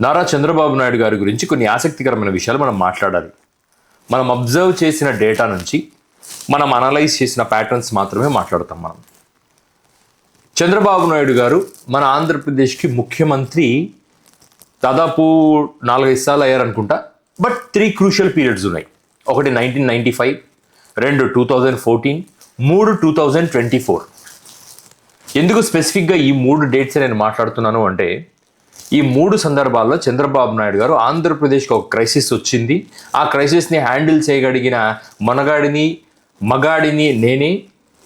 నారా చంద్రబాబు నాయుడు గారి గురించి కొన్ని ఆసక్తికరమైన విషయాలు మనం మాట్లాడాలి. మనం అబ్జర్వ్ చేసిన డేటా నుంచి మనం అనలైజ్ చేసిన ప్యాటర్న్స్ మాత్రమే మాట్లాడతాం మనం. చంద్రబాబు నాయుడు గారు మన ఆంధ్రప్రదేశ్కి ముఖ్యమంత్రి దాదాపు నాలుగైదు సార్లు అయ్యారనుకుంటా బట్ త్రీ క్రూషియల్ పీరియడ్స్ ఉన్నాయి. ఒకటి నైన్టీన్ నైంటీ ఫైవ్ రెండు టూ థౌజండ్ ఫోర్టీన్ మూడు టూ థౌజండ్ ట్వంటీ ఫోర్ ఎందుకు స్పెసిఫిక్గా ఈ మూడు డేట్స్ నేను మాట్లాడుతున్నాను అంటే ఈ మూడు సందర్భాల్లో చంద్రబాబు నాయుడు గారు ఆంధ్రప్రదేశ్కి ఒక క్రైసిస్ వచ్చింది. ఆ క్రైసిస్ని హ్యాండిల్ చేయగలిగిన మనగాడిని మగాడిని నేనే.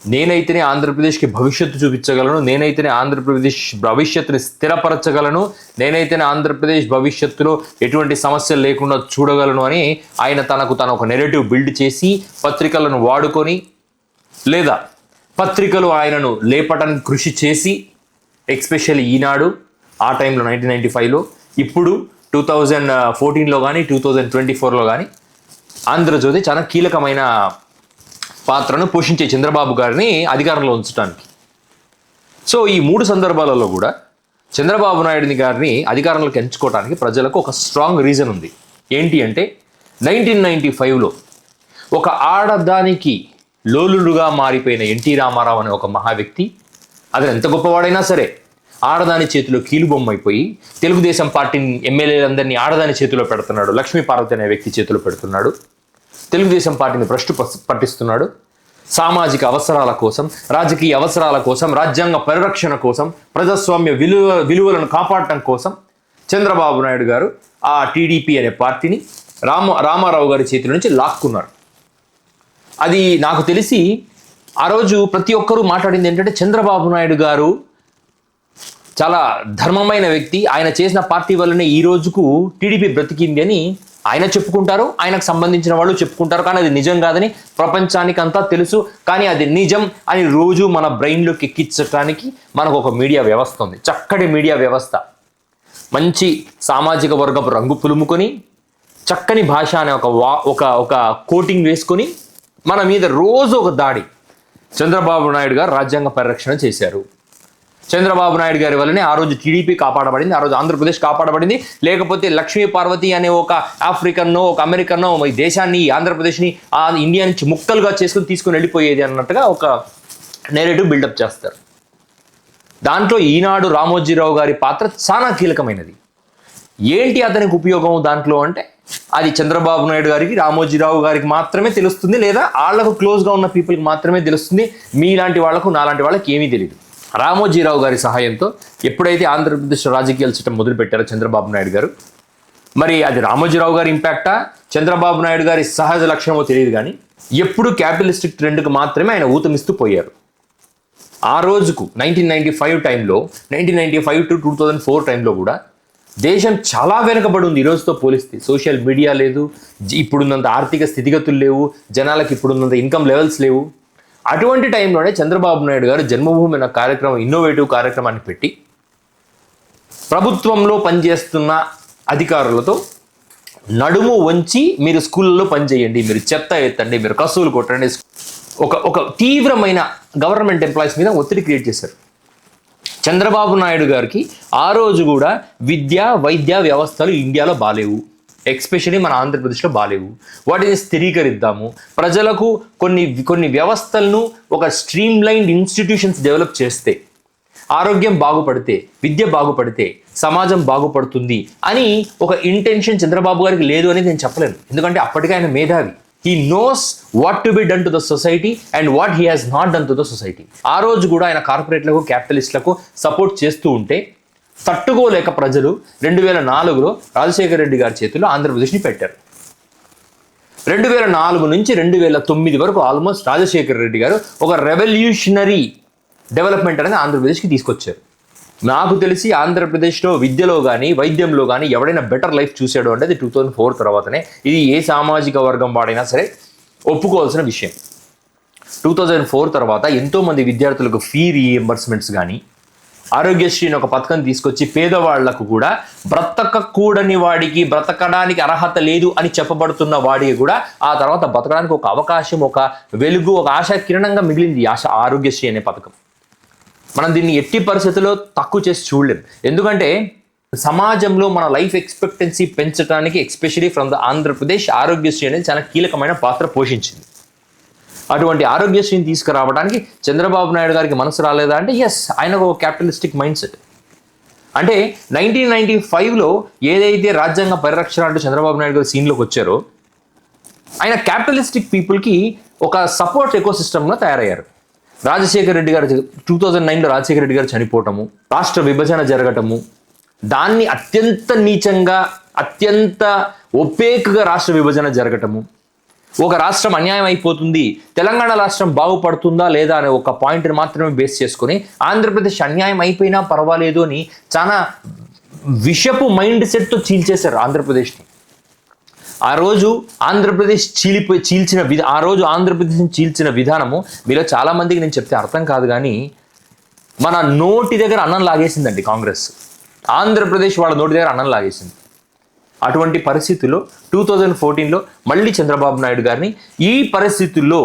నేనైతేనే ఆంధ్రప్రదేశ్కి భవిష్యత్తు చూపించగలను. నేనైతేనే ఆంధ్రప్రదేశ్ భవిష్యత్తుని స్థిరపరచగలను. నేనైతేనే ఆంధ్రప్రదేశ్ భవిష్యత్తులో ఎటువంటి సమస్యలు లేకుండా చూడగలను అని ఆయన తనకు తన ఒక నెరేటివ్ బిల్డ్ చేసి పత్రికలను వాడుకొని లేదా పత్రికలు ఆయనను లేపటానికి కృషి చేసి ఎక్స్పెషల్లీ ఈనాడు ఆ టైంలో నైన్టీన్ నైంటీ ఫైవ్లో ఇప్పుడు టూ థౌజండ్ ఫోర్టీన్లో కానీ టూ థౌజండ్ ట్వంటీ ఫోర్లో కానీ ఆంధ్రజ్యోతి చాలా కీలకమైన పాత్రను పోషించే చంద్రబాబు గారిని అధికారంలో ఉంచడానికి సో ఈ మూడు సందర్భాలలో కూడా చంద్రబాబు నాయుడిని గారిని అధికారంలోకి ఎంచుకోవడానికి ప్రజలకు ఒక స్ట్రాంగ్ రీజన్ ఉంది. ఏంటి అంటే నైన్టీన్ నైంటీ ఫైవ్లో ఒక ఆడదానికి లోలులుగా మారిపోయిన ఎన్టీ రామారావు అనే ఒక మహా వ్యక్తి అతను ఎంత గొప్పవాడైనా సరే ఆడదాని చేతిలో కీలుబొమ్మైపోయి తెలుగుదేశం పార్టీ ఎమ్మెల్యేలందరినీ ఆడదాని చేతిలో పెడుతున్నాడు. లక్ష్మీ పార్వతి అనే వ్యక్తి చేతిలో పెడుతున్నాడు. తెలుగుదేశం పార్టీని భ్రష్టు పట్టిస్తున్నాడు. సామాజిక అవసరాల కోసం రాజకీయ అవసరాల కోసం రాజ్యాంగ పరిరక్షణ కోసం ప్రజాస్వామ్య విలువ విలువలను కాపాడటం కోసం చంద్రబాబు నాయుడు గారు ఆ టీడీపీ అనే పార్టీని రామ రామారావు గారి చేతి నుంచి లాక్కున్నారు. అది నాకు తెలిసి ఆ రోజు ప్రతి ఒక్కరూ మాట్లాడింది ఏంటంటే చంద్రబాబు నాయుడు గారు చాలా ధర్మమైన వ్యక్తి. ఆయన చేసిన పార్టీ వల్లనే ఈ రోజుకు టీడీపీ బ్రతికింది అని ఆయన చెప్పుకుంటారు ఆయనకు సంబంధించిన వాళ్ళు చెప్పుకుంటారు. కానీ అది నిజం కాదని ప్రపంచానికి అంతా తెలుసు. కానీ అది నిజం అని రోజు మన బ్రెయిన్లోకి ఎక్కించడానికి మనకు ఒక మీడియా వ్యవస్థ ఉంది. చక్కటి మీడియా వ్యవస్థ. మంచి సామాజిక వర్గపు రంగు పులుముకొని చక్కని భాష అనే ఒక వా ఒక ఒక కోటింగ్ వేసుకొని మన మీద రోజు ఒక దాడి చంద్రబాబు నాయుడు గారు రాజ్యాంగ పరిరక్షణ చేశారు. చంద్రబాబు నాయుడు గారి వల్లనే ఆ రోజు టీడీపీ కాపాడబడింది ఆ రోజు ఆంధ్రప్రదేశ్ కాపాడబడింది. లేకపోతే లక్ష్మీ పార్వతి అనే ఒక ఆఫ్రికన్నో ఒక అమెరికన్నో ఈ దేశాన్ని ఈ ఆంధ్రప్రదేశ్ని ఆ ఇండియా నుంచి ముక్కలుగా చేసుకుని తీసుకుని వెళ్ళిపోయేది అన్నట్టుగా ఒక నేరేటివ్ బిల్డప్ చేస్తారు. దాంట్లో ఈనాడు రామోజీరావు గారి పాత్ర చాలా కీలకమైనది. ఏంటి అతనికి ఉపయోగం దాంట్లో అంటే అది చంద్రబాబు నాయుడు గారికి రామోజీరావు గారికి మాత్రమే తెలుస్తుంది లేదా వాళ్ళకు క్లోజ్గా ఉన్న పీపుల్కి మాత్రమే తెలుస్తుంది మీలాంటి వాళ్ళకు నాలాంటి వాళ్ళకి ఏమీ తెలియదు రామోజీరావు గారి సహాయంతో ఎప్పుడైతే ఆంధ్రప్రదేశ్ రాజకీయాలు చట్టం మొదలుపెట్టారో చంద్రబాబు నాయుడు గారు మరి అది రామోజీరావు గారి ఇంపాక్టా చంద్రబాబు నాయుడు గారి సహజ లక్ష్యమో తెలియదు కానీ ఎప్పుడు క్యాపిటలిస్టిక్ ట్రెండ్కి మాత్రమే ఆయన ఊతమిస్తూ పోయారు. ఆ రోజుకు నైన్టీన్ నైన్టీ ఫైవ్ టైంలో nineteen ninety five to two thousand four టైంలో కూడా దేశం చాలా వెనుకబడి ఉంది ఈ రోజుతో పోలిస్తే. సోషల్ మీడియా లేదు జి- ఇప్పుడున్నంత ఆర్థిక స్థితిగతులు లేవు జనాలకు ఇప్పుడున్నంత ఇన్కమ్ లెవెల్స్ లేవు. అటువంటి టైంలోనే చంద్రబాబు నాయుడు గారు జన్మభూమి అనే కార్యక్రమం ఇన్నోవేటివ్ కార్యక్రమాన్ని పెట్టి ప్రభుత్వంలో పనిచేస్తున్న అధికారులతో నడుము వంచి మీరు స్కూళ్ళలో పనిచేయండి మీరు చెత్త ఎత్తండి మీరు కసువులు కొట్టండి. ఒక ఒక తీవ్రమైన గవర్నమెంట్ ఎంప్లాయీస్ మీద ఒత్తిడి క్రియేట్ చేశారు. చంద్రబాబు నాయుడు గారికి ఆ రోజు కూడా విద్య వైద్య వ్యవస్థలు ఇండియాలో బాలేవు. ఎక్స్పెషలీ మన ఆంధ్రప్రదేశ్లో బాలేవు. వాటిని స్థిరీకరిద్దాము. ప్రజలకు కొన్ని కొన్ని వ్యవస్థలను ఒక స్ట్రీమ్ లైన్ ఇన్స్టిట్యూషన్స్ డెవలప్ చేస్తే ఆరోగ్యం బాగుపడితే విద్య బాగుపడితే సమాజం బాగుపడుతుంది అని ఒక ఇంటెన్షన్ చంద్రబాబు గారికి లేదు అని నేను చెప్పలేను. ఎందుకంటే అప్పటికే ఆయన మేధావి. He knows what to be done to the society and what he has not done to the society ఆ రోజు కూడా ఆయన కార్పొరేట్లకు క్యాపిటలిస్ట్లకు సపోర్ట్ చేస్తూ ఉంటే తట్టుకోలేక ప్రజలు రెండు వేల నాలుగులో రాజశేఖర రెడ్డి గారి చేతిలో ఆంధ్రప్రదేశ్ని పెట్టారు. రెండు వేల నాలుగు నుంచి రెండు వేల తొమ్మిది వరకు ఆల్మోస్ట్ రాజశేఖర రెడ్డి గారు ఒక రెవల్యూషనరీ డెవలప్మెంట్ అనేది ఆంధ్రప్రదేశ్కి తీసుకొచ్చారు. నాకు తెలిసి ఆంధ్రప్రదేశ్లో విద్యలో కానీ వైద్యంలో కానీ ఎవడైనా బెటర్ లైఫ్ చూసాడు అంటే అది టూ థౌజండ్ ఫోర్ తర్వాతనే. ఇది ఏ సామాజిక వర్గం వాడైనా సరే ఒప్పుకోవాల్సిన విషయం. టూ థౌజండ్ ఫోర్ తర్వాత ఎంతోమంది విద్యార్థులకు ఫీ రీఎంబర్స్మెంట్స్ కానీ ఆరోగ్యశ్రీని ఒక పథకం తీసుకొచ్చి పేదవాళ్ళకు కూడా బ్రతకకూడని వాడికి బ్రతకడానికి అర్హత లేదు అని చెప్పబడుతున్న వాడికి కూడా ఆ తర్వాత బ్రతకడానికి ఒక అవకాశం ఒక వెలుగు ఒక ఆశా కిరణంగా మిగిలింది ఈ ఆశ ఆరోగ్యశ్రీ అనే పథకం. మనం దీన్ని ఎట్టి పరిస్థితుల్లో తక్కువ చేసి చూడలేం. ఎందుకంటే సమాజంలో మన లైఫ్ ఎక్స్పెక్టెన్సీ పెంచడానికి especially from the Andhra Pradesh Aarogyasri అనేది చాలా కీలకమైన పాత్ర పోషించింది. అటువంటి ఆరోగ్యశ్రీని తీసుకురావడానికి చంద్రబాబు నాయుడు గారికి మనసు రాలేదా అంటే ఎస్ ఆయన ఒక క్యాపిటలిస్టిక్ మైండ్ సెట్ అంటే నైన్టీన్ నైన్టీ ఫైవ్లో ఏదైతే రాజ్యాంగ పరిరక్షణ అంటూ చంద్రబాబు నాయుడు గారు సీన్లోకి వచ్చారో ఆయన క్యాపిటలిస్టిక్ పీపుల్కి ఒక సపోర్ట్ ఎకోసిస్టమ్లో తయారయ్యారు. రాజశేఖర రెడ్డి గారు టూ థౌజండ్ నైన్లో రాజశేఖర రెడ్డి గారు చనిపోవటము రాష్ట్ర విభజన జరగటము దాన్ని అత్యంత నీచంగా అత్యంత ఒపేక్గా రాష్ట్ర విభజన జరగటము ఒక రాష్ట్రం అన్యాయం అయిపోతుంది తెలంగాణ రాష్ట్రం బాగుపడుతుందా లేదా అనే ఒక పాయింట్ని మాత్రమే బేస్ చేసుకొని ఆంధ్రప్రదేశ్ అన్యాయం అయిపోయినా పర్వాలేదు అని చాలా విషపు మైండ్ సెట్తో చీల్చేశారు ఆంధ్రప్రదేశ్ని. ఆ రోజు ఆంధ్రప్రదేశ్ చీలిపోయి చీల్చిన విధ ఆ రోజు ఆంధ్రప్రదేశ్ని చీల్చిన విధానము మీలో చాలా మందికి నేను చెప్తే అర్థం కాదు కానీ మన నోటి దగ్గర అన్నం లాగేసిందండి కాంగ్రెస్. ఆంధ్రప్రదేశ్ వాళ్ళ నోటి దగ్గర అన్నం లాగేసింది. అటువంటి పరిస్థితుల్లో టూ థౌజండ్ ఫోర్టీన్లో మళ్ళీ చంద్రబాబు నాయుడు గారిని ఈ పరిస్థితుల్లో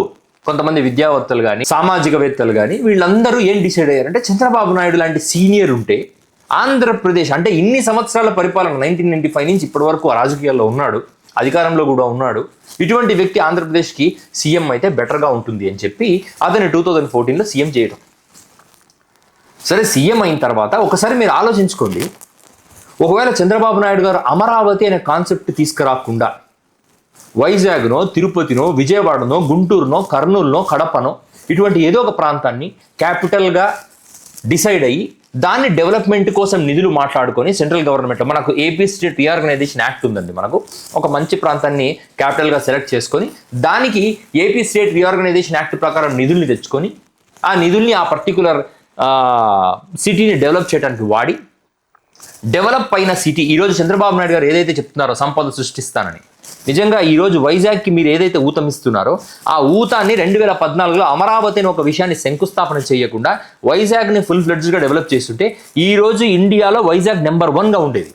కొంతమంది విద్యావేత్తలు కానీ సామాజికవేత్తలు కానీ వీళ్ళందరూ ఏం డిసైడ్ అయ్యారంటే చంద్రబాబు నాయుడు లాంటి సీనియర్ ఉంటే ఆంధ్రప్రదేశ్ అంటే ఇన్ని సంవత్సరాల పరిపాలన నైన్టీన్ నైన్టీ ఫైవ్ నుంచి ఇప్పటి వరకు ఆ రాజకీయాల్లో ఉన్నాడు అధికారంలో కూడా ఉన్నాడు. ఇటువంటి వ్యక్తి ఆంధ్రప్రదేశ్కి సీఎం అయితే బెటర్గా ఉంటుంది అని చెప్పి అతని టూ థౌజండ్ ఫోర్టీన్లో సీఎం చేయడం సరే సీఎం అయిన తర్వాత ఒకసారి మీరు ఆలోచించుకోండి. ఒకవేళ చంద్రబాబు నాయుడు గారు అమరావతి అనే కాన్సెప్ట్ తీసుకురాకుండా వైజాగ్నో తిరుపతినో విజయవాడనో గుంటూరునో కర్నూలునో కడపనో ఇటువంటి ఏదో ఒక ప్రాంతాన్ని క్యాపిటల్గా డిసైడ్ అయ్యి దాన్ని డెవలప్మెంట్ కోసం నిధులు మాట్లాడుకొని సెంట్రల్ గవర్నమెంట్ మనకు ఏపీ స్టేట్ రీఆర్గనైజేషన్ యాక్ట్ ఉందండి మనకు. ఒక మంచి ప్రాంతాన్ని క్యాపిటల్గా సెలెక్ట్ చేసుకొని దానికి ఏపీ స్టేట్ రీఆర్గనైజేషన్ యాక్ట్ ప్రకారం నిధుల్ని తెచ్చుకొని ఆ నిధుల్ని ఆ పర్టికులర్ సిటీని డెవలప్ చేయడానికి వాడి డెవలప్ అయిన సిటీ ఈరోజు చంద్రబాబు నాయుడు గారు ఏదైతే చెప్తున్నారో సంపద సృష్టిస్తానని. నిజంగా ఈరోజు వైజాగ్కి మీరు ఏదైతే ఊతమిస్తున్నారో ఆ ఊతాన్ని రెండు వేల పద్నాలుగులో అమరావతి అనే ఒక విషయాన్ని శంకుస్థాపన చేయకుండా వైజాగ్ని ఫుల్ ఫ్లెడ్జ్గా డెవలప్ చేస్తుంటే ఈ రోజు ఇండియాలో వైజాగ్ నెంబర్ వన్గా ఉండేది.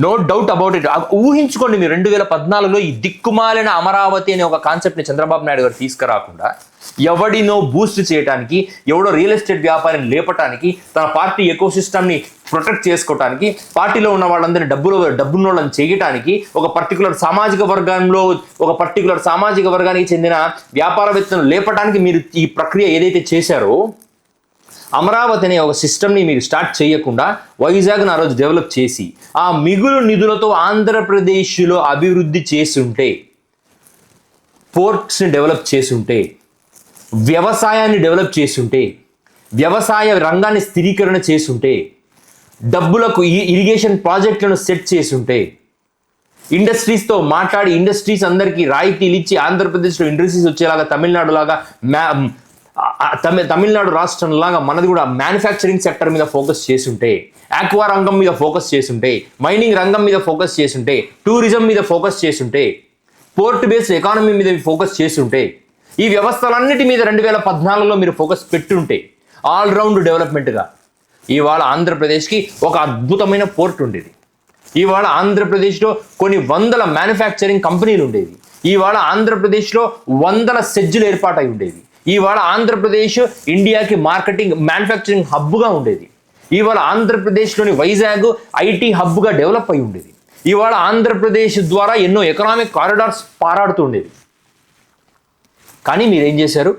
నో డౌట్ అబౌట్ ఇట్ ఊహించుకోండి మీరు రెండు వేల పద్నాలుగులో ఈ దిక్కుమాలిన అమరావతి అనే ఒక కాన్సెప్ట్ని చంద్రబాబు నాయుడు గారు తీసుకురాకుండా ఎవడినో బూస్ట్ చేయడానికి ఎవడో రియల్ ఎస్టేట్ వ్యాపారం లేపటానికి తన పార్టీ ఎకో ని ప్రొటెక్ట్ చేసుకోవటానికి పార్టీలో ఉన్న వాళ్ళందరినీ డబ్బులు డబ్బున్న వాళ్ళని చేయటానికి ఒక పర్టికులర్ సామాజిక వర్గంలో ఒక పర్టికులర్ సామాజిక వర్గానికి చెందిన వ్యాపారవేత్తలను లేపటానికి మీరు ఈ ప్రక్రియ ఏదైతే చేశారో అమరావతి అనే ఒక సిస్టమ్ని మీరు స్టార్ట్ చేయకుండా వైజాగ్ను ఆ రోజు డెవలప్ చేసి ఆ మిగులు నిధులతో ఆంధ్రప్రదేశ్లో అభివృద్ధి చేసుంటే పోర్ట్స్ని డెవలప్ చేసుంటే వ్యవసాయాన్ని డెవలప్ చేసుంటే వ్యవసాయ రంగాన్ని స్థిరీకరణ చేసుంటే డబ్బులకు ఇరిగేషన్ ప్రాజెక్టులను సెట్ చేసుంటే ఇండస్ట్రీస్తో మాట్లాడి ఇండస్ట్రీస్ అందరికీ రాయితీలు ఇచ్చి ఆంధ్రప్రదేశ్లో ఇండస్ట్రీస్ వచ్చేలాగా తమిళనాడులాగా మ్యా తమిళ తమి తమిళనాడు రాష్ట్రం లాగా మనది కూడా మ్యానుఫ్యాక్చరింగ్ సెక్టర్ మీద ఫోకస్ చేసుంటే ఆక్వా రంగం మీద ఫోకస్ చేసుంటే మైనింగ్ రంగం మీద ఫోకస్ చేసుంటే టూరిజం మీద ఫోకస్ చేసుంటే పోర్ట్ బేస్డ్ ఎకానమీ మీద ఫోకస్ చేసుంటే ఈ వ్యవస్థలన్నిటి మీద రెండు వేల పద్నాలుగులో మీరు ఫోకస్ పెట్టుంటే ఆల్రౌండ్ డెవలప్మెంట్గా ఇవాళ ఆంధ్రప్రదేశ్కి ఒక అద్భుతమైన పోర్ట్ ఉండేది. ఇవాళ ఆంధ్రప్రదేశ్లో కొన్ని వందల మ్యానుఫ్యాక్చరింగ్ కంపెనీలు ఉండేవి. ఇవాళ ఆంధ్రప్రదేశ్లో వందల సెజ్జులు ఏర్పాటై ఉండేవి. ఇవాళ ఆంధ్రప్రదేశ్ ఇండియాకి మార్కెటింగ్ మ్యానుఫ్యాక్చరింగ్ హబ్గా ఉండేది. ఇవాళ ఆంధ్రప్రదేశ్లోని వైజాగ్ ఐటీ హబ్గా డెవలప్ అయి ఉండేది. ఇవాళ ఆంధ్రప్రదేశ్ ద్వారా ఎన్నో ఎకనామిక్ కారిడార్స్ పారాడుతూ ఉండేది కానీ మీరేం చేశారు?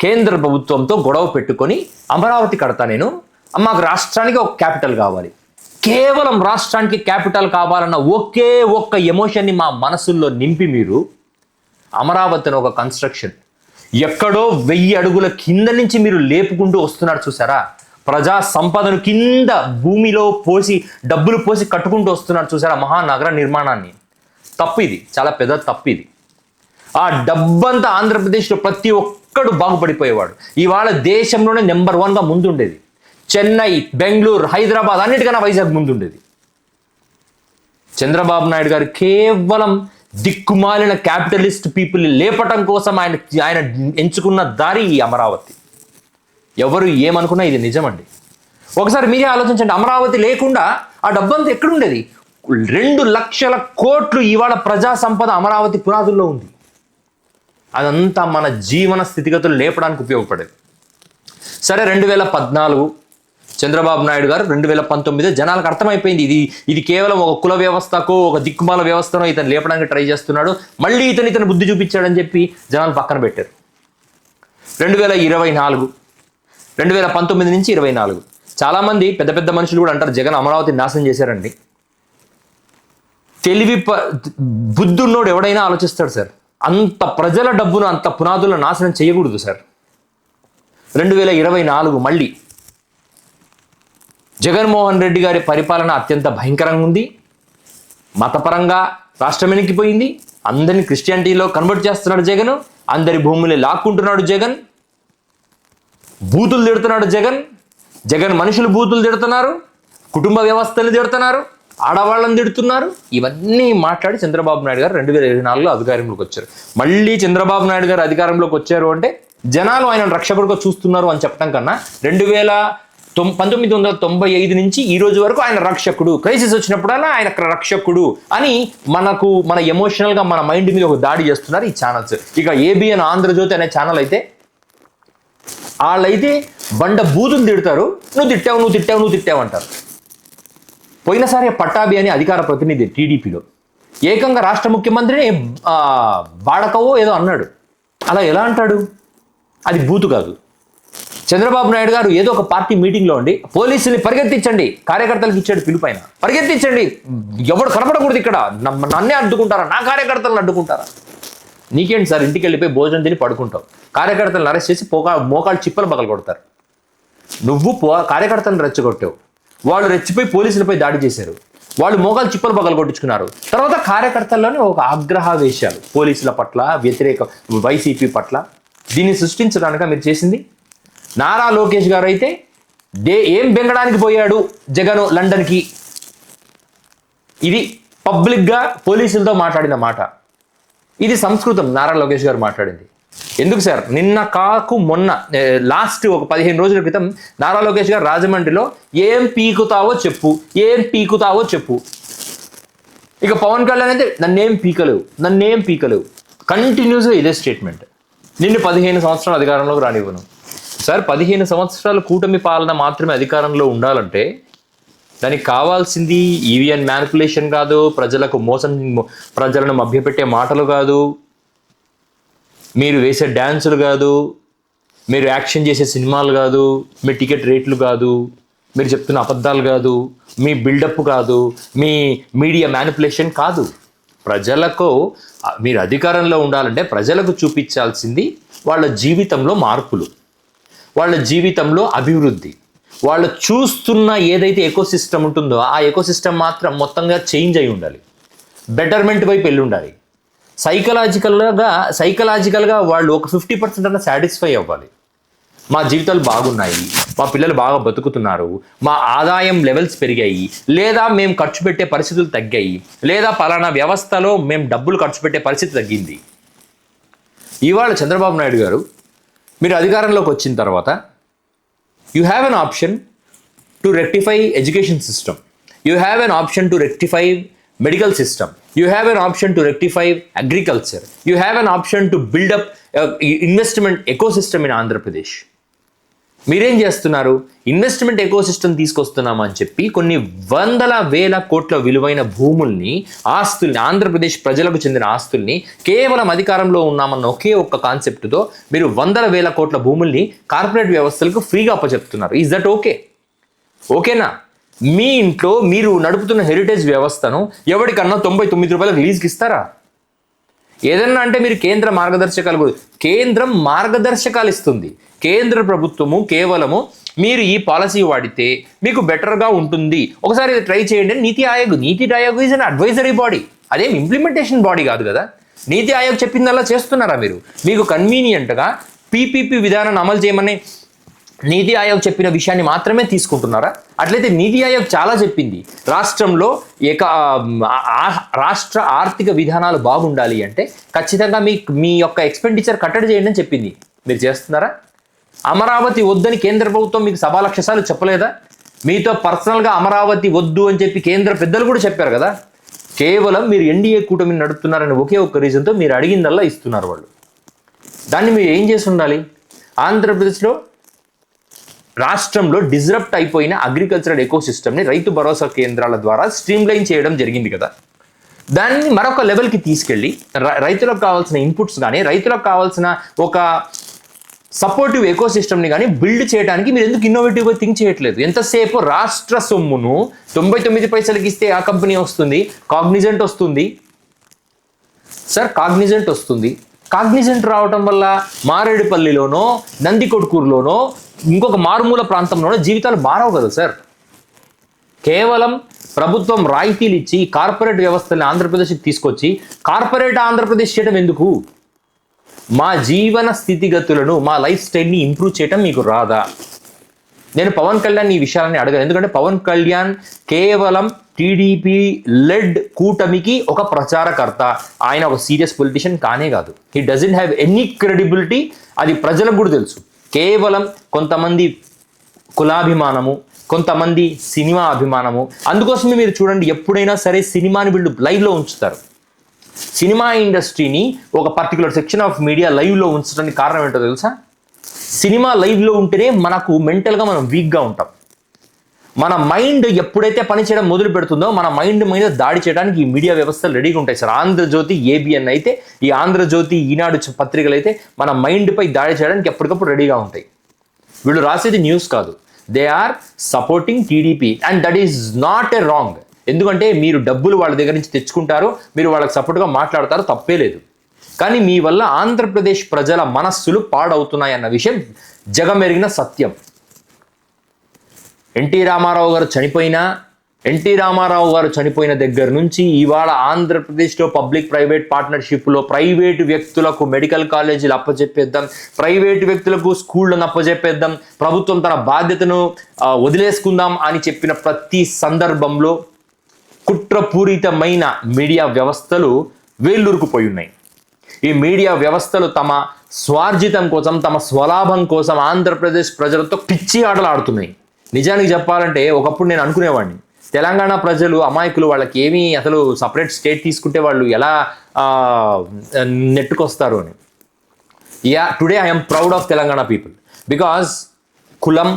కేంద్ర ప్రభుత్వంతో గొడవ పెట్టుకొని అమరావతి కడతా నేను మాకు రాష్ట్రానికి ఒక క్యాపిటల్ కావాలి. కేవలం రాష్ట్రానికి క్యాపిటల్ కావాలన్న ఒకే ఒక్క ఎమోషన్ని మా మనసుల్లో నింపి మీరు అమరావతిని ఒక కన్స్ట్రక్షన్ ఎక్కడో వెయ్యి అడుగుల కింద నుంచి మీరు లేపుకుంటూ వస్తున్నారు చూసారా? ప్రజా సంపదను కింద భూమిలో పోసి డబ్బులు పోసి కట్టుకుంటూ వస్తున్నారు చూసారా? మహానగర నిర్మాణాన్ని. తప్పు ఇది. చాలా పెద్ద తప్పు ఇది. ఆ డబ్బంతా ఆంధ్రప్రదేశ్లో ప్రతి ఒక్కడు బాగుపడిపోయేవాడు. ఇవాళ దేశంలోనే నెంబర్ వన్గా ముందుండేది. చెన్నై బెంగళూరు హైదరాబాద్ అన్నిటికన్నా వైజాగ్ ముందుండేది. చంద్రబాబు నాయుడు గారు కేవలం దిక్కుమాలిన క్యాపిటలిస్ట్ పీపుల్ లేపటం కోసం ఆయన ఆయన ఎంచుకున్న దారి ఈ అమరావతి. ఎవరు ఏమనుకున్నా ఇది నిజమండి. ఒకసారి మీరే ఆలోచించండి అమరావతి లేకుండా ఆ డబ్బంతా ఎక్కడుండేది? రెండు లక్షల కోట్లు ఇవాళ ప్రజా సంపద అమరావతి పునాదుల్లో ఉంది. అదంతా మన జీవన స్థితిగతులు లేపడానికి ఉపయోగపడేది సరే రెండు వేల పద్నాలుగు చంద్రబాబు నాయుడు గారు రెండు వేల పంతొమ్మిది జనాలకు అర్థమైపోయింది. ఇది ఇది కేవలం ఒక కుల వ్యవస్థకో ఒక దిక్కుమాల వ్యవస్థనో ఇతను లేపడానికి ట్రై చేస్తున్నాడు. మళ్ళీ ఇతను ఇతను బుద్ధి చూపించాడని చెప్పి జనాలు పక్కన పెట్టారు. రెండు వేల ఇరవై నాలుగు రెండు వేల పంతొమ్మిది నుంచి ఇరవై నాలుగు. చాలామంది పెద్ద పెద్ద మనుషులు కూడా అంటారు జగన్ అమరావతిని నాశనం చేశారండి. తెలివి ప బుద్ధున్నోడు ఎవడైనా ఆలోచిస్తాడు సార్. అంత ప్రజల డబ్బును అంత పునాదులను నాశనం చేయకూడదు సార్. రెండు వేల ఇరవై నాలుగు మళ్ళీ జగన్మోహన్ రెడ్డి గారి పరిపాలన అత్యంత భయంకరంగా ఉంది. మతపరంగా రాష్ట్రం వెనక్కిపోయింది. అందరిని క్రిస్టియానిటీలో కన్వర్ట్ చేస్తున్నాడు జగన్. అందరి భూముల్ని లాక్కుంటున్నాడు జగన్. బూతులు తిడుతున్నాడు జగన్. జగన్ మనుషులు బూతులు తిడుతున్నారు. కుటుంబ వ్యవస్థని తిడుతున్నారు. ఆడవాళ్ళని తిడుతున్నారు. ఇవన్నీ మాట్లాడి చంద్రబాబు నాయుడు గారు రెండు వేల ఇరవై నాలుగులో అధికారంలోకి వచ్చారు. మళ్ళీ చంద్రబాబు నాయుడు గారు అధికారంలోకి వచ్చారు అంటే జనాలు ఆయన రక్షకుడుగా చూస్తున్నారు అని చెప్పడం కన్నా రెండు వేల తొమ్ పంతొమ్మిది వందల తొంభై ఐదు నుంచి ఈ రోజు వరకు ఆయన రక్షకుడు. క్రైసిస్ వచ్చినప్పుడల్లా ఆయన రక్షకుడు అని మనకు మన ఎమోషనల్గా మన మైండ్ మీద ఒక దాడి చేస్తున్నారు ఈ ఛానల్స్ ఇక ఏబిఎన్ ఆంధ్రజ్యోతి అనే ఛానల్ అయితే వాళ్ళైతే బండ బూతులు తిడతారు. నువ్వు తిట్టావు నువ్వు తిట్టావు నువ్వు తిట్టావు అంటారు. పోయినసారి పట్టాభి అని అధికార ప్రతినిధి టీడీపీలో ఏకంగా రాష్ట్ర ముఖ్యమంత్రిని బాడకవో ఏదో అన్నాడు. అలా ఎలా అంటాడు? అది బూతు కాదు. చంద్రబాబు నాయుడు గారు ఏదో ఒక పార్టీ మీటింగ్లో ఉండి పోలీసుల్ని పరిగెత్తించండి కార్యకర్తలకు ఇచ్చాడు పిలుపైన. పరిగెత్తించండి. ఎవడు కనపడకూడదు ఇక్కడ. నన్నే అడ్డుకుంటారా? నా కార్యకర్తలను అడ్డుకుంటారా? నీకేంటి సార్? ఇంటికి వెళ్ళిపోయి భోజనం తిని పడుకుంటావు. కార్యకర్తలను అరెస్ట్ చేసి పోగా మోకాళ్ళు చిప్పలు పగలు కొడతారు నువ్వు పో కార్యకర్తలను రెచ్చగొట్టావు. వాళ్ళు రెచ్చిపోయి పోలీసులపై దాడి చేశారు. వాళ్ళు మోకాలు చిప్పలు పగలు కొట్టించుకున్నారు తర్వాత కార్యకర్తల్లోనే ఒక ఆగ్రహావేశాలు. పోలీసుల పట్ల వ్యతిరేక వైసీపీ పట్ల. దీన్ని సృష్టించడానికి మీరు చేసింది? నారా లోకేష్ గారు అయితే దే ఏం బెంగడానికి పోయాడు జగన్ లండన్కి? ఇది పబ్లిక్గా పోలీసులతో మాట్లాడిన మాట. ఇది సంస్కృతం నారా లోకేష్ గారు మాట్లాడింది. ఎందుకు సార్? నిన్న కాకు మొన్న లాస్ట్ ఒక పదిహేను రోజుల క్రితం నారా లోకేష్ గారు రాజమండ్రిలో ఏం పీకుతావో చెప్పు ఏం పీకుతావో చెప్పు. ఇక పవన్ కళ్యాణ్ అయితే నన్నేం పీకలేవు నన్నేం పీకలేవు. కంటిన్యూస్గా ఇదే స్టేట్మెంట్. నిన్ను పదిహేను సంవత్సరాలు అధికారంలోకి రానివ్వను. సార్ పదిహేను సంవత్సరాల కూటమి పాలన మాత్రమే అధికారంలో ఉండాలంటే దానికి కావాల్సింది ఈవీఎన్ మ్యానిపులేషన్ కాదు ప్రజలకు మోసం ప్రజలను మభ్యపెట్టే మాటలు కాదు మీరు వేసే డ్యాన్సులు కాదు మీరు యాక్షన్ చేసే సినిమాలు కాదు మీ టికెట్ రేట్లు కాదు మీరు చెప్తున్న అబద్ధాలు కాదు మీ బిల్డప్ కాదు మీ మీడియా మ్యానిపులేషన్ కాదు. ప్రజలకు మీరు అధికారంలో ఉండాలంటే ప్రజలకు చూపించాల్సింది వాళ్ళ జీవితంలో మార్పులు. వాళ్ళ జీవితంలో అభివృద్ధి. వాళ్ళు చూస్తున్న ఏదైతే ఎకో సిస్టమ్ ఉంటుందో ఆ ఎకో సిస్టమ్ మాత్రం మొత్తంగా చేంజ్ అయి ఉండాలి. బెటర్మెంట్ వైపు వెళ్ళి ఉండాలి. సైకలాజికల్గా సైకలాజికల్గా వాళ్ళు ఒక ఫిఫ్టీ పర్సెంట్ అన్న సాటిస్ఫై అవ్వాలి. మా జీవితాలు బాగున్నాయి. మా పిల్లలు బాగా బతుకుతున్నారు. మా ఆదాయం లెవెల్స్ పెరిగాయి. లేదా మేము ఖర్చు పెట్టే పరిస్థితులు తగ్గాయి. లేదా పలానా వ్యవస్థలో మేము డబ్బులు ఖర్చు పెట్టే పరిస్థితి తగ్గింది. ఇవాళ చంద్రబాబు నాయుడు గారు మీరు అధికారంలోకి వచ్చిన తర్వాత you have an option to rectify education system you have an option to rectify medical system you have an option to rectify agriculture you have an option to build up investment ecosystem in Andhra Pradesh మీరేం చేస్తున్నారు? Investment eco system తీసుకొస్తున్నామని చెప్పి కొన్ని వందల వేల కోట్ల విలువైన భూముల్ని ఆస్తుల్ని ఆంధ్రప్రదేశ్ ప్రజలకు చెందిన ఆస్తుల్ని కేవలం అధికారంలో ఉన్నామన్న ఒకే ఒక్క కాన్సెప్ట్తో మీరు వందల వేల కోట్ల భూముల్ని కార్పొరేట్ వ్యవస్థలకు ఫ్రీగా అప్పచెప్తున్నారు. ఈజ్ దట్ ఓకే ఓకేనా? మీ ఇంట్లో మీరు నడుపుతున్న హెరిటేజ్ వ్యవస్థను ఎవరికన్నా తొంభై తొమ్మిది రూపాయలకు లీజ్కి ఇస్తారా? ఏదన్నా అంటే మీరు కేంద్ర మార్గదర్శకాలు కేంద్రం మార్గదర్శకాలు ఇస్తుంది. కేంద్ర ప్రభుత్వము కేవలము మీరు ఈ పాలసీ వాడితే మీకు బెటర్గా ఉంటుంది. ఒకసారి ఇది ట్రై చేయండి Niti Aayog Niti Aayog is an advisory body అదేం ఇంప్లిమెంటేషన్ బాడీ కాదు కదా. నీతి ఆయోగ్ చెప్పిందల్లా చేస్తున్నారా మీరు? మీకు కన్వీనియంట్గా పీపీపీ విధానాన్ని అమలు చేయమని నీతి ఆయోగ్ చెప్పిన విషయాన్ని మాత్రమే తీసుకుంటున్నారా? అట్లయితే నీతి ఆయోగ్ చాలా చెప్పింది. రాష్ట్రంలో ఏక రాష్ట్ర ఆర్థిక విధానాలు బాగుండాలి అంటే ఖచ్చితంగా మీ మీ యొక్క ఎక్స్పెండిచర్ కట్టడి చేయండి అని చెప్పింది. మీరు చేస్తున్నారా? అమరావతి వద్దని కేంద్ర ప్రభుత్వం మీకు సభా లక్ష చెప్పలేదా? మీతో పర్సనల్గా అమరావతి వద్దు అని చెప్పి కేంద్ర పెద్దలు కూడా చెప్పారు కదా? కేవలం మీరు ఎన్డీఏ కూటమిని నడుపుతున్నారని ఒకే ఒక్క రీజన్తో మీరు అడిగిందల్లా ఇస్తున్నారు వాళ్ళు. దాన్ని మీరు ఏం చేసి ఉండాలి? ఆంధ్రప్రదేశ్లో రాష్ట్రంలో డిజరప్ట్ అయిపోయిన అగ్రికల్చరల్ ఎకోసిస్టమ్ని రైతు భరోసా కేంద్రాల ద్వారా స్ట్రీమ్లైన్ చేయడం జరిగింది కదా. దాన్ని మరొక లెవెల్కి తీసుకెళ్ళి రైతులకు కావాల్సిన ఇన్పుట్స్ కానీ రైతులకు కావాల్సిన ఒక సపోర్టివ్ ఎకోసిస్టమ్ని కానీ బిల్డ్ చేయడానికి మీరు ఎందుకు ఇన్నోవేటివ్గా థింక్ చేయట్లేదు? ఎంతసేపు రాష్ట్ర సొమ్మును తొంభై తొమ్మిది పైసలకి ఇస్తే ఆ కంపెనీ వస్తుంది? కాగ్నిజెంట్ వస్తుంది? సార్ కాగ్నిజెంట్ వస్తుంది. కాగ్నిజెంట్ రావటం వల్ల మారేడుపల్లిలోనో నందికొట్కూరులోనో ఇంకొక మారుమూల ప్రాంతంలోనే జీవితాలు మారవు కదా సార్. కేవలం ప్రభుత్వం రాయితీలు ఇచ్చి కార్పొరేట్ వ్యవస్థని ఆంధ్రప్రదేశ్కి తీసుకొచ్చి కార్పొరేట్ ఆంధ్రప్రదేశ్ చేయడం ఎందుకు? మా జీవన స్థితిగతులను మా లైఫ్ స్టైల్ని ఇంప్రూవ్ చేయడం మీకు రాదా? నేను పవన్ కళ్యాణ్ ఈ విషయాలని అడగను. ఎందుకంటే పవన్ కళ్యాణ్ కేవలం టీడీపీ లెడ్ కూటమికి ఒక ప్రచారకర్త. ఆయన ఒక సీరియస్ పొలిటీషియన్ కానే కాదు. He doesn't have any credibility అది ప్రజలకు కూడా తెలుసు. కేవలం కొంతమంది కులాభిమానము కొంతమంది సినిమా అభిమానము. అందుకోసమే మీరు చూడండి ఎప్పుడైనా సరే సినిమాని వీళ్ళు లైవ్లో ఉంచుతారు. సినిమా ఇండస్ట్రీని ఒక పర్టికులర్ సెక్షన్ ఆఫ్ మీడియా లైవ్లో ఉంచడానికి కారణం ఏంటో తెలుసా? సినిమా లైవ్లో ఉంటేనే మనకు మెంటల్గా మనం వీక్గా ఉంటాం. మన మైండ్ ఎప్పుడైతే పని చేయడం మొదలు పెడుతుందో మన మైండ్ మీద దాడి చేయడానికి ఈ మీడియా వ్యవస్థలు రెడీగా ఉంటాయి సార్. ఆంధ్రజ్యోతి ఏబిఎన్ అయితే ఈ ఆంధ్రజ్యోతి ఈనాడు పత్రికలు అయితే మన మైండ్పై దాడి చేయడానికి ఎప్పటికప్పుడు రెడీగా ఉంటాయి. వీళ్ళు రాసేది న్యూస్ కాదు. They are supporting TDP and that is not a wrong ఎందుకంటే మీరు డబ్బులు వాళ్ళ దగ్గర నుంచి తెచ్చుకుంటారు మీరు వాళ్ళకి సపోర్ట్గా మాట్లాడతారు తప్పే లేదు. కానీ మీ వల్ల ఆంధ్రప్రదేశ్ ప్రజల మనస్సులు పాడవుతున్నాయి అన్న విషయం జగమెరిగిన సత్యం. ఎన్టీ రామారావు గారు చనిపోయినా ఎన్టీ రామారావు గారు చనిపోయిన దగ్గర నుంచి ఇవాళ ఆంధ్రప్రదేశ్లో పబ్లిక్ ప్రైవేట్ పార్ట్నర్షిప్లో ప్రైవేటు వ్యక్తులకు మెడికల్ కాలేజీలు అప్పచెప్పేద్దాం ప్రైవేటు వ్యక్తులకు స్కూళ్ళను అప్పచెప్పేద్దాం ప్రభుత్వం తన బాధ్యతను వదిలేసుకుందాం అని చెప్పిన ప్రతి సందర్భంలో కుట్రపూరితమైన మీడియా వ్యవస్థలు వేళ్ళూరుకుపోయి ఉన్నాయి ఈ మీడియా వ్యవస్థలు తమ స్వార్జితం కోసం తమ స్వలాభం కోసం ఆంధ్రప్రదేశ్ ప్రజలతో పిచ్చి ఆటలు ఆడుతున్నాయి నిజానికి చెప్పాలంటే ఒకప్పుడు నేను అనుకునేవాడిని. తెలంగాణ ప్రజలు అమాయకులు వాళ్ళకి ఏమీ అసలు సపరేట్ స్టేట్ తీసుకుంటే వాళ్ళు ఎలా నెట్టుకొస్తారు అని. Yeah today I'm proud of Telangana people because కులం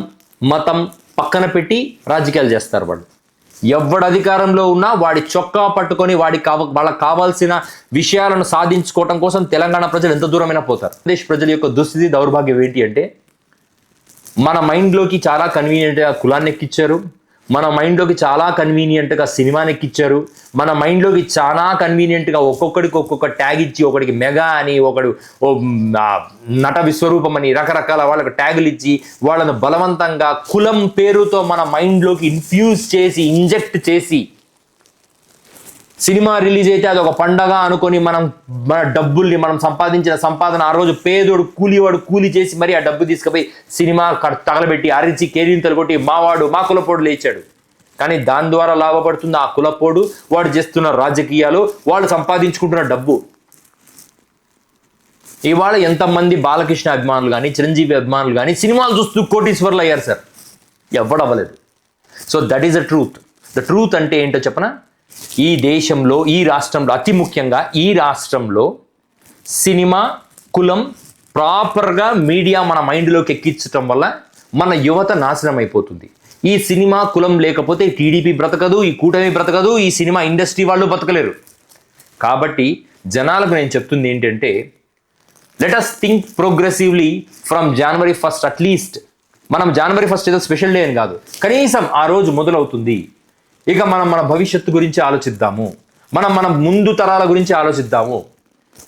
మతం పక్కన పెట్టి రాజకీయాలు చేస్తారు వాళ్ళు. ఎవడు అధికారంలో ఉన్నా వాడి చొక్కా పట్టుకొని వాడి కావ వాళ్ళకి కావాల్సిన విషయాలను సాధించుకోవటం కోసం తెలంగాణ ప్రజలు ఎంత దూరమైనా పోతారు. ఆంధ్రప్రదేశ్ ప్రజల యొక్క దుస్థితి దౌర్భాగ్యం ఏంటి అంటే మన మైండ్లోకి చాలా కన్వీనియంట్గా కులాన్ని ఎక్కిచ్చారు. మన మైండ్లోకి చాలా కన్వీనియంట్గా సినిమాని ఎక్కిచ్చారు. మన మైండ్లోకి చాలా కన్వీనియంట్గా ఒక్కొక్కడికి ఒక్కొక్క ట్యాగ్ ఇచ్చి ఒకడికి మెగా అని ఒకడు నట విశ్వరూపం అని రకరకాల వాళ్ళకి ట్యాగులు ఇచ్చి వాళ్ళను బలవంతంగా కులం పేరుతో మన మైండ్లోకి ఇన్ఫ్యూజ్ చేసి ఇంజెక్ట్ చేసి సినిమా రిలీజ్ అయితే అది ఒక పండగ అనుకొని మనం మన డబ్బుల్ని మనం సంపాదించిన సంపాదన ఆ రోజు పేదోడు కూలివాడు కూలి చేసి మరి ఆ డబ్బు తీసుకుపోయి సినిమా తగలబెట్టి అరిచి కేరింతలు కొట్టి మావాడు మా కులపోడు లేచాడు. కానీ దాని ద్వారా లాభపడుతుంది ఆ కులపోడు వాడు చేస్తున్న రాజకీయాలు వాళ్ళు సంపాదించుకుంటున్న డబ్బు. ఇవాళ ఎంతమంది బాలకృష్ణ అభిమానులు కానీ చిరంజీవి అభిమానులు కానీ సినిమాలు చూస్తూ కోటీశ్వర్లు అయ్యారు sir. ఎవడవ్వలేదు. So that is the truth the truth అంటే ఏంటో చెప్పనా? ఈ దేశంలో ఈ రాష్ట్రంలో అతి ముఖ్యంగా ఈ రాష్ట్రంలో సినిమా కులం ప్రాపర్గా మీడియా మన మైండ్లోకి ఎక్కించటం వల్ల మన యువత నాశనం అయిపోతుంది ఈ సినిమా కులం లేకపోతే టీడీపీ బ్రతకదు ఈ కూటమి బ్రతకదు ఈ సినిమా ఇండస్ట్రీ వాళ్ళు బ్రతకలేరు. కాబట్టి జనాలకు నేను చెప్తుంది ఏంటంటే let us think progressively from January first at least మనం జనవరి ఫస్ట్ ఏదో స్పెషల్ డే అని కాదు. కనీసం ఆ రోజు మొదలవుతుంది. ఇక మనం మన భవిష్యత్తు గురించి ఆలోచిద్దాము. మనం మన ముందు తరాల గురించి ఆలోచిద్దాము.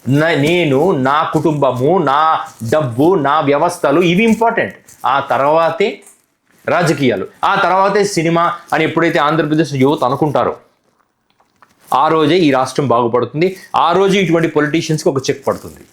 నేను నా కుటుంబము నా డబ్బు నా వ్యవస్థలు ఇవి ఇంపార్టెంట్. ఆ తర్వాతే రాజకీయాలు. ఆ తర్వాతే సినిమా అని ఎప్పుడైతే ఆంధ్రప్రదేశ్ యువత అనుకుంటారో ఆ రోజే ఈ రాష్ట్రం బాగుపడుతుంది. ఆ రోజు ఇటువంటి పొలిటీషియన్స్కి ఒక చెక్ పడుతుంది.